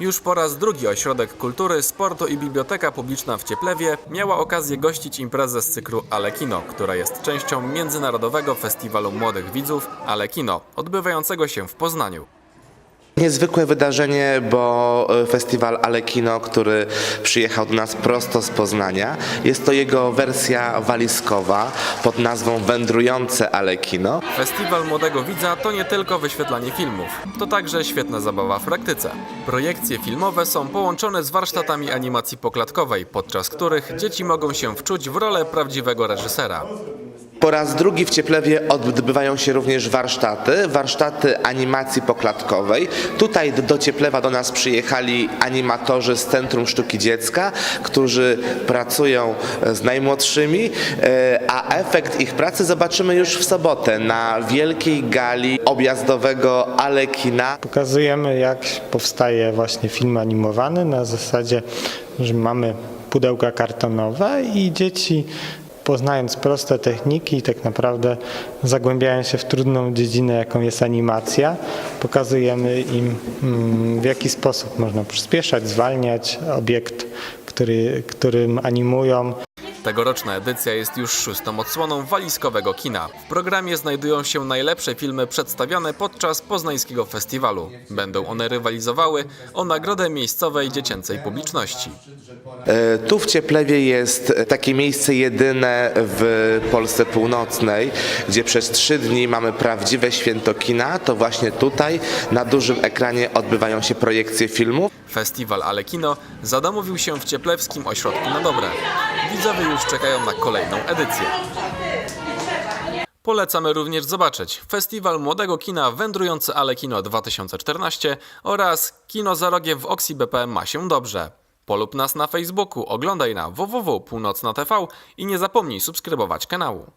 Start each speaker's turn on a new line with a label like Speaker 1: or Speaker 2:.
Speaker 1: Już po raz drugi Ośrodek Kultury, Sportu i Biblioteka Publiczna w Cieplewie miała okazję gościć imprezę z cyklu Ale Kino, która jest częścią Międzynarodowego Festiwalu Młodych Widzów Ale Kino, odbywającego się w Poznaniu.
Speaker 2: Niezwykłe wydarzenie, bo e, festiwal Alekino, który przyjechał do nas prosto z Poznania, jest to jego wersja walizkowa pod nazwą Wędrujące Alekino.
Speaker 1: Festiwal Młodego Widza to nie tylko wyświetlanie filmów, to także świetna zabawa w praktyce. Projekcje filmowe są połączone z warsztatami animacji poklatkowej, podczas których dzieci mogą się wczuć w rolę prawdziwego reżysera.
Speaker 2: Po raz drugi w Cieplewie odbywają się również warsztaty, warsztaty animacji poklatkowej. Tutaj do- Cieplewa do nas przyjechali animatorzy z Centrum Sztuki Dziecka, którzy pracują e, z najmłodszymi, e, a efekt ich pracy zobaczymy już w sobotę na wielkiej gali objazdowego Alekina.
Speaker 3: Pokazujemy, jak powstaje właśnie film animowany na zasadzie, że mamy pudełka kartonowe i dzieci poznając proste techniki tak naprawdę zagłębiają się w trudną dziedzinę, jaką jest animacja. Pokazujemy im mm, w jaki sposób można przyspieszać, zwalniać obiekt, który, którym animują.
Speaker 1: Tegoroczna edycja jest już szóstą odsłoną walizkowego kina. W programie znajdują się najlepsze filmy przedstawiane podczas poznańskiego festiwalu. Będą one rywalizowały o nagrodę miejscowej dziecięcej publiczności.
Speaker 2: E, Tu w Cieplewie jest takie miejsce jedyne w Polsce Północnej, gdzie przez trzy dni mamy prawdziwe święto kina. To właśnie tutaj na dużym ekranie odbywają się projekcje filmów.
Speaker 1: Festiwal Ale Kino zadomowił się w Cieplewskim Ośrodku na Dobre. Widzowie już czekają na kolejną edycję. Polecamy również zobaczyć Festiwal Młodego Kina Wędrujący Ale Kino 2014 oraz Kino za rogiem w Oksi BPM ma się dobrze. Polub nas na Facebooku, oglądaj na www.północna.tv i nie zapomnij subskrybować kanału.